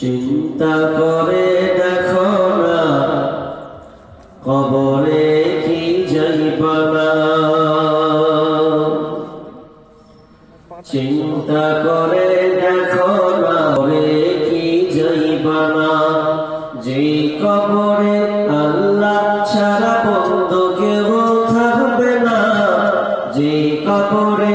চিন্তা করে দেখো না, কবরে কি যাইবা না চিন্তা করে দেখো না, কবরে কি যাইবা না যে কবরে আল্লাহ ছাড়া বন্ধ কেউ থাকবে না, যে কবরে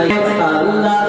আল্লাহ